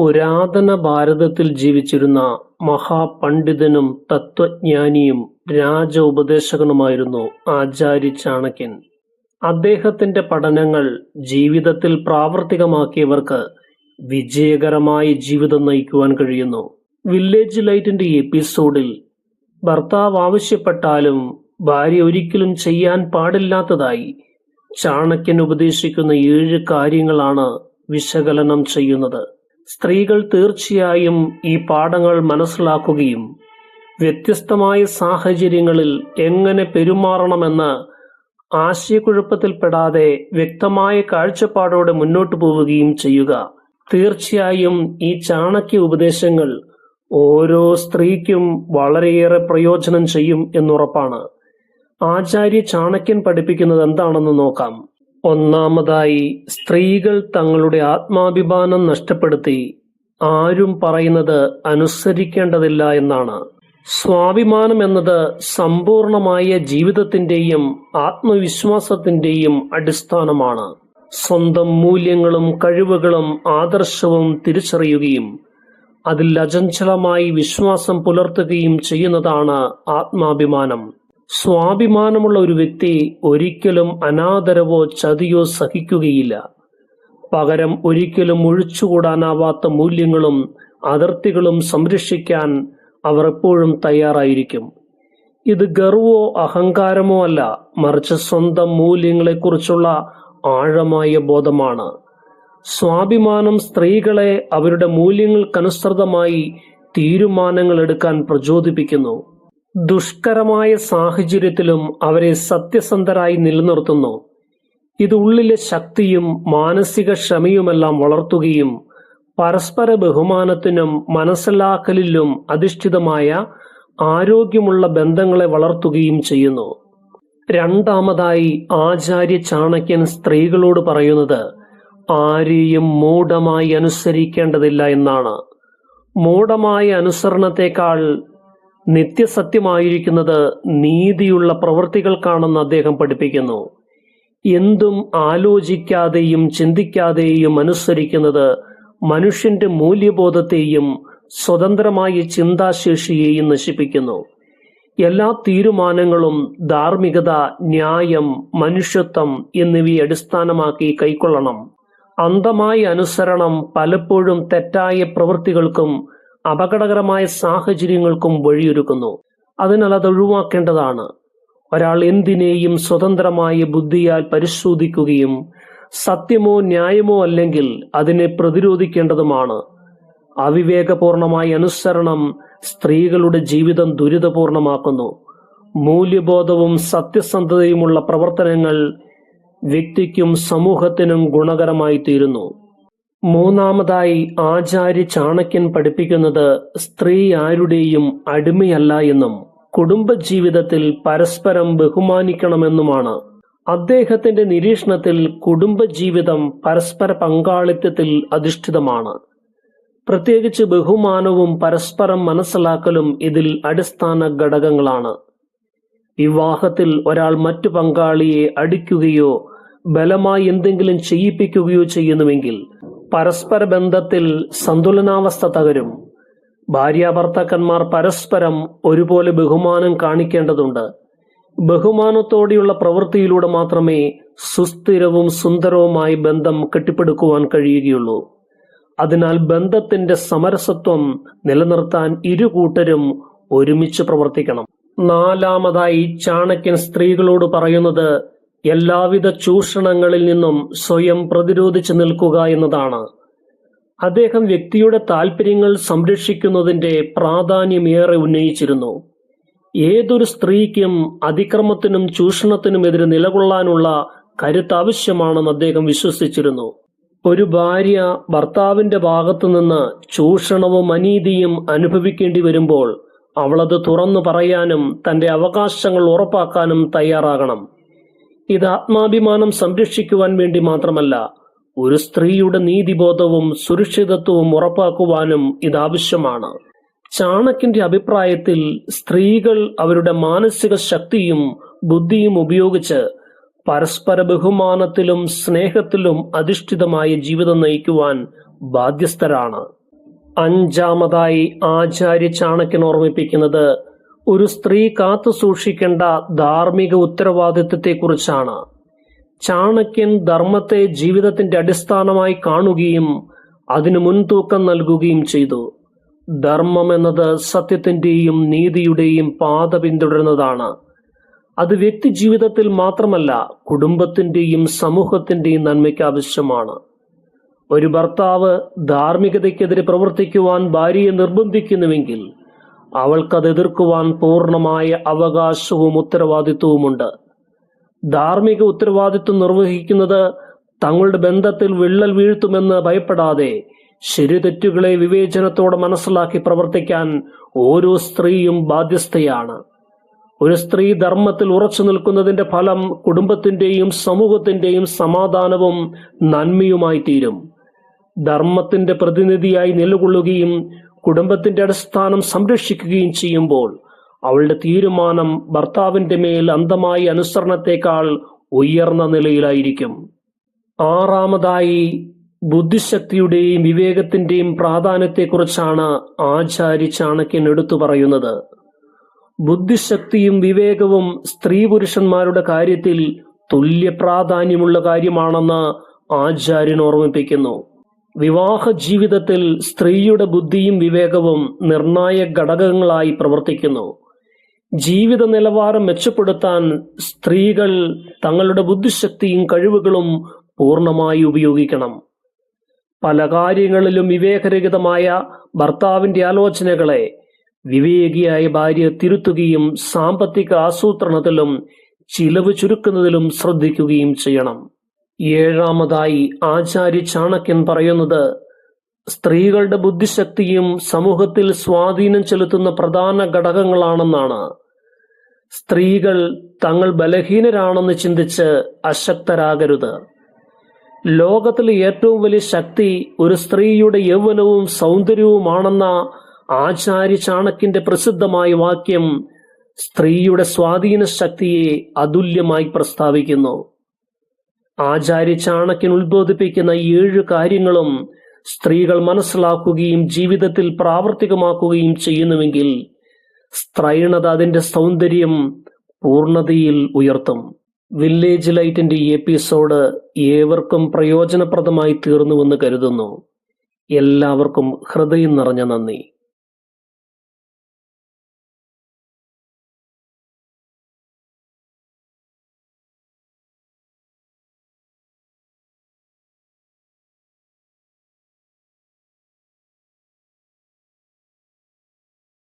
പുരാതന ഭാരതത്തിൽ ജീവിച്ചിരുന്ന മഹാപണ്ഡിതനും തത്വജ്ഞാനിയും രാജ ഉപദേശകനുമായിരുന്നു ആചാര്യ ചാണക്യൻ. അദ്ദേഹത്തിന്റെ പഠനങ്ങൾ ജീവിതത്തിൽ പ്രാവർത്തികമാക്കിയവർക്ക് വിജയകരമായി ജീവിതം നയിക്കുവാൻ കഴിയുന്നു. വില്ലേജ് ലൈറ്റിന്റെ എപ്പിസോഡിൽ ഭർത്താവ് ആവശ്യപ്പെട്ടാലും ഭാര്യ ഒരിക്കലും ചെയ്യാൻ പാടില്ലാത്തതായി ചാണക്യൻ ഉപദേശിക്കുന്ന ഏഴ് കാര്യങ്ങളാണ് വിശകലനം ചെയ്യുന്നത്. സ്ത്രീകൾ തീർച്ചയായും ഈ പാഠങ്ങൾ മനസ്സിലാക്കുകയും വ്യത്യസ്തമായ സാഹചര്യങ്ങളിൽ എങ്ങനെ പെരുമാറണമെന്ന് ആശയക്കുഴപ്പത്തിൽപ്പെടാതെ വ്യക്തമായ കാഴ്ചപ്പാടോടെ മുന്നോട്ടു പോവുകയും ചെയ്യുക. തീർച്ചയായും ഈ ചാണക്യ ഉപദേശങ്ങൾ ഓരോ സ്ത്രീക്കും വളരെയേറെ പ്രയോജനം ചെയ്യും എന്നുറപ്പാണ്. ആചാര്യ ചാണക്യൻ പഠിപ്പിക്കുന്നത് എന്താണെന്ന് നോക്കാം. ഒന്നാമതായി സ്ത്രീകൾ തങ്ങളുടെ ആത്മാഭിമാനം നഷ്ടപ്പെടുത്തി ആരും പറയുന്നത് അനുസരിക്കേണ്ടതില്ല എന്നാണ്. സ്വാഭിമാനം എന്നത് സമ്പൂർണമായ ജീവിതത്തിന്റെയും ആത്മവിശ്വാസത്തിന്റെയും അടിസ്ഥാനമാണ്. സ്വന്തം മൂല്യങ്ങളും കഴിവുകളും ആദർശവും തിരിച്ചറിയുകയും അതിൽ അചഞ്ചലമായി വിശ്വാസം പുലർത്തുകയും ചെയ്യുന്നതാണ് ആത്മാഭിമാനം. സ്വാഭിമാനമുള്ള ഒരു വ്യക്തി ഒരിക്കലും അനാദരവോ ചതിയോ സഹിക്കുകയില്ല. പകരം ഒരിക്കലും ഒഴിച്ചുകൂടാനാവാത്ത മൂല്യങ്ങളും അതിർത്തികളും സംരക്ഷിക്കാൻ അവർ എപ്പോഴും തയ്യാറായിരിക്കും. ഇത് ഗർവോ അഹങ്കാരമോ അല്ല മറിച്ച് സ്വന്തം മൂല്യങ്ങളെക്കുറിച്ചുള്ള ആഴമായ ബോധമാണ്. സ്വാഭിമാനം സ്ത്രീകളെ അവരുടെ മൂല്യങ്ങൾക്കനുസൃതമായി തീരുമാനങ്ങൾ എടുക്കാൻ പ്രചോദിപ്പിക്കുന്നു. ദുഷ്കരമായ സാഹചര്യത്തിലും അവരെ സത്യസന്ധരായി നിലനിർത്തുന്നു. ഇത് ഉള്ളിലെ ശക്തിയും മാനസിക ക്ഷമയുമെല്ലാം വളർത്തുകയും പരസ്പര ബഹുമാനത്തിനും മനസ്സിലാക്കലിലും അധിഷ്ഠിതമായ ആരോഗ്യമുള്ള ബന്ധങ്ങളെ വളർത്തുകയും ചെയ്യുന്നു. രണ്ടാമതായി ആചാര്യ ചാണക്യൻ സ്ത്രീകളോട് പറയുന്നത് ആരെയും മൂഢമായി അനുസരിക്കേണ്ടതില്ല എന്നാണ്. മൂഢമായ അനുസരണത്തേക്കാൾ നിത്യസത്യമായിരിക്കുന്നത് നീതിയുള്ള പ്രവൃത്തികൾക്കാണെന്ന് അദ്ദേഹം പഠിപ്പിക്കുന്നു. എന്തും ആലോചിക്കാതെയും ചിന്തിക്കാതെയും അനുസരിക്കുന്നത് മനുഷ്യന്റെ മൂല്യബോധത്തെയും സ്വതന്ത്രമായ ചിന്താശേഷിയെയും നശിപ്പിക്കുന്നു. എല്ലാ തീരുമാനങ്ങളും ധാർമ്മികത, ന്യായം, മനുഷ്യത്വം എന്നിവയെ അടിസ്ഥാനമാക്കി കൈക്കൊള്ളണം. അന്ധമായ അനുസരണം പലപ്പോഴും തെറ്റായ പ്രവൃത്തികൾക്കും അപകടകരമായ സാഹചര്യങ്ങൾക്കും വഴിയൊരുക്കുന്നു. അതിനാൽ അത് ഒഴിവാക്കേണ്ടതാണ്. ഒരാൾ എന്തിനേയും സ്വതന്ത്രമായ ബുദ്ധിയാൽ പരിശോധിക്കുകയും സത്യമോ ന്യായമോ അല്ലെങ്കിൽ അതിനെ പ്രതിരോധിക്കേണ്ടതുമാണ്. അവിവേകപൂർണമായ അനുസരണം സ്ത്രീകളുടെ ജീവിതം ദുരിതപൂർണമാക്കുന്നു. മൂല്യബോധവും സത്യസന്ധതയുമുള്ള പ്രവർത്തനങ്ങൾ വ്യക്തിക്കും സമൂഹത്തിനും ഗുണകരമായിത്തീരുന്നു. മൂന്നാമതായി ആചാര്യ ചാണക്യൻ പഠിപ്പിക്കുന്നത് സ്ത്രീ ആരുടെയും അടിമയല്ല എന്നും കുടുംബജീവിതത്തിൽ പരസ്പരം ബഹുമാനിക്കണമെന്നുമാണ്. അദ്ദേഹത്തിന്റെ നിരീക്ഷണത്തിൽ കുടുംബജീവിതം പരസ്പര പങ്കാളിത്തത്തിൽ അധിഷ്ഠിതമാണ്. പ്രത്യേകിച്ച് ബഹുമാനവും പരസ്പരം മനസ്സിലാക്കലും ഇതിൽ അടിസ്ഥാന ഘടകങ്ങളാണ്. വിവാഹത്തിൽ ഒരാൾ മറ്റു പങ്കാളിയെ അടിക്കുകയോ ബലമായി എന്തെങ്കിലും ചെയ്യിപ്പിക്കുകയോ ചെയ്യുന്നുവെങ്കിൽ പരസ്പര ബന്ധത്തിൽ സന്തുലനാവസ്ഥ തകരും. ഭാര്യാഭർത്താക്കന്മാർ പരസ്പരം ഒരുപോലെ ബഹുമാനം കാണിക്കേണ്ടതുണ്ട്. ബഹുമാനത്തോടെയുള്ള പ്രവൃത്തിയിലൂടെ മാത്രമേ സുസ്ഥിരവും സുന്ദരവുമായി ബന്ധം കെട്ടിപ്പടുക്കുവാൻ കഴിയുകയുള്ളൂ. അതിനാൽ ബന്ധത്തിന്റെ സമരസത്വം നിലനിർത്താൻ ഇരു കൂട്ടരും ഒരുമിച്ച് പ്രവർത്തിക്കണം. നാലാമതായി ചാണക്യൻ സ്ത്രീകളോട് പറയുന്നത് എല്ലാവിധ ചൂഷണങ്ങളിൽ നിന്നും സ്വയം പ്രതിരോധിച്ചു നിൽക്കുക എന്നതാണ്. അദ്ദേഹം വ്യക്തിയുടെ താൽപ്പര്യങ്ങൾ സംരക്ഷിക്കുന്നതിന്റെ പ്രാധാന്യമേറെ ഉന്നയിച്ചിരുന്നു. ഏതൊരു സ്ത്രീക്കും അതിക്രമത്തിനും ചൂഷണത്തിനുമെതിരെ നിലകൊള്ളാനുള്ള കരുത്ത് ആവശ്യമാണെന്ന് അദ്ദേഹം വിശ്വസിച്ചിരുന്നു. ഒരു ഭാര്യ ഭർത്താവിന്റെ ഭാഗത്തു നിന്ന് ചൂഷണവും അനീതിയും അനുഭവിക്കേണ്ടി വരുമ്പോൾ അവളത് തുറന്നു പറയാനും തന്റെ അവകാശങ്ങൾ ഉറപ്പാക്കാനും തയ്യാറാകണം. ഇത് ആത്മാഭിമാനം സംരക്ഷിക്കുവാൻ വേണ്ടി മാത്രമല്ല ഒരു സ്ത്രീയുടെ നീതിബോധവും സുരക്ഷിതത്വവും ഉറപ്പാക്കുവാനും ഇതാവശ്യമാണ്. ചാണക്കിന്റെ അഭിപ്രായത്തിൽ സ്ത്രീകൾ അവരുടെ മാനസിക ശക്തിയും ബുദ്ധിയും ഉപയോഗിച്ച് പരസ്പര ബഹുമാനത്തിലും സ്നേഹത്തിലും അധിഷ്ഠിതമായ ജീവിതം നയിക്കുവാൻ ബാധ്യസ്ഥരാണ്. അഞ്ചാമതായി ആചാര്യ ചാണക്യൻ ഓർമ്മിപ്പിക്കുന്നത് ഒരു സ്ത്രീ കാത്തു സൂക്ഷിക്കേണ്ട ധാർമ്മിക ഉത്തരവാദിത്വത്തെക്കുറിച്ചാണ്. ചാണക്യൻ ധർമ്മത്തെ ജീവിതത്തിന്റെ അടിസ്ഥാനമായി കാണുകയും അതിന് മുൻതൂക്കം നൽകുകയും ചെയ്തു. ധർമ്മം എന്നത് സത്യത്തിന്റെയും നീതിയുടെയും പാത പിന്തുടരുന്നതാണ്. അത് വ്യക്തി ജീവിതത്തിൽ മാത്രമല്ല കുടുംബത്തിന്റെയും സമൂഹത്തിന്റെയും നന്മയ്ക്ക് ആവശ്യമാണ്. ഒരു ഭർത്താവ് ധാർമ്മികതയ്ക്കെതിരെ പ്രവർത്തിക്കുവാൻ ഭാര്യയെ നിർബന്ധിക്കുന്നുവെങ്കിൽ അവൾക്കത് എതിർക്കുവാൻ പൂർണമായ അവകാശവും ഉത്തരവാദിത്വവുമുണ്ട്. ധാർമ്മിക ഉത്തരവാദിത്വം നിർവഹിക്കുന്നത് തങ്ങളുടെ ബന്ധത്തിൽ വിള്ളൽ വീഴ്ത്തുമെന്ന് ഭയപ്പെടാതെ ശരിതെറ്റുകളെ വിവേചനത്തോടെ മനസ്സിലാക്കി പ്രവർത്തിക്കാൻ ഓരോ സ്ത്രീയും ബാധ്യസ്ഥയാണ്. ഒരു സ്ത്രീ ധർമ്മത്തിൽ ഉറച്ചു നിൽക്കുന്നതിന്റെ ഫലം കുടുംബത്തിന്റെയും സമൂഹത്തിന്റെയും സമാധാനവും നന്മയുമായി തീരും ധർമ്മത്തിന്റെ പ്രതിനിധിയായി നിലകൊള്ളുകയും കുടുംബത്തിന്റെ അടിസ്ഥാനം സംരക്ഷിക്കുകയും ചെയ്യുമ്പോൾ അവളുടെ തീരുമാനം ഭർത്താവിന്റെ മേൽ അന്ധമായ അനുസരണത്തെക്കാൾ ഉയർന്ന നിലയിലായിരിക്കും. ആറാമതായി ബുദ്ധിശക്തിയുടെയും വിവേകത്തിന്റെയും പ്രാധാന്യത്തെക്കുറിച്ചാണ് ആചാര്യ ചാണക്യൻ എടുത്തു പറയുന്നത്. ബുദ്ധിശക്തിയും വിവേകവും സ്ത്രീ പുരുഷന്മാരുടെ കാര്യത്തിൽ തുല്യ പ്രാധാന്യമുള്ള കാര്യമാണെന്ന് ആചാര്യൻ ഓർമ്മിപ്പിക്കുന്നു. വിവാഹ ജീവിതത്തിൽ സ്ത്രീയുടെ ബുദ്ധിയും വിവേകവും നിർണായക ഘടകങ്ങളായി പ്രവർത്തിക്കുന്നു. ജീവിത നിലവാരം മെച്ചപ്പെടുത്താൻ സ്ത്രീകൾ തങ്ങളുടെ ബുദ്ധിശക്തിയും കഴിവുകളും പൂർണമായി ഉപയോഗിക്കണം. പല കാര്യങ്ങളിലും വിവേകരഹിതമായ ഭർത്താവിന്റെ ആലോചനകളെ വിവേകിയായ ഭാര്യ തിരുത്തുകയും സാമ്പത്തിക ആസൂത്രണത്തിലും ചിലവ് ചുരുക്കുന്നതിലും ശ്രദ്ധിക്കുകയും ചെയ്യണം. ഏഴാമതായി ആചാര്യ ചാണക്യൻ പറയുന്നത് സ്ത്രീകളുടെ ബുദ്ധിശക്തിയും സമൂഹത്തിൽ സ്വാധീനം ചെലുത്തുന്ന പ്രധാന ഘടകങ്ങളാണെന്നാണ്. സ്ത്രീകൾ തങ്ങൾ ബലഹീനരാണെന്ന് ചിന്തിച്ച് അശക്തരാകരുത്. ലോകത്തിലെ ഏറ്റവും വലിയ ശക്തി ഒരു സ്ത്രീയുടെ യൗവനവും സൗന്ദര്യവുമാണെന്ന ആചാര്യ ചാണക്യന്റെ പ്രസിദ്ധമായ വാക്യം സ്ത്രീയുടെ സ്വാധീന ശക്തിയെ അതുല്യമായി പ്രസ്താവിക്കുന്നു. ആചാര്യ ചാണക്യൻ ഉത്ബോധിപ്പിക്കുന്ന ഏഴ് കാര്യങ്ങളും സ്ത്രീകൾ മനസ്സിലാക്കുകയും ജീവിതത്തിൽ പ്രാവർത്തികമാക്കുകയും ചെയ്യുന്നുവെങ്കിൽ സ്ത്രൈണത അതിന്റെ സൗന്ദര്യം പൂർണതയിൽ ഉയർത്തും. വില്ലേജ് ലൈറ്റിന്റെ എപ്പിസോഡ് ഏവർക്കും പ്രയോജനപ്രദമായി തീർന്നുവെന്ന് കരുതുന്നു. എല്ലാവർക്കും ഹൃദയം നിറഞ്ഞ നന്ദി.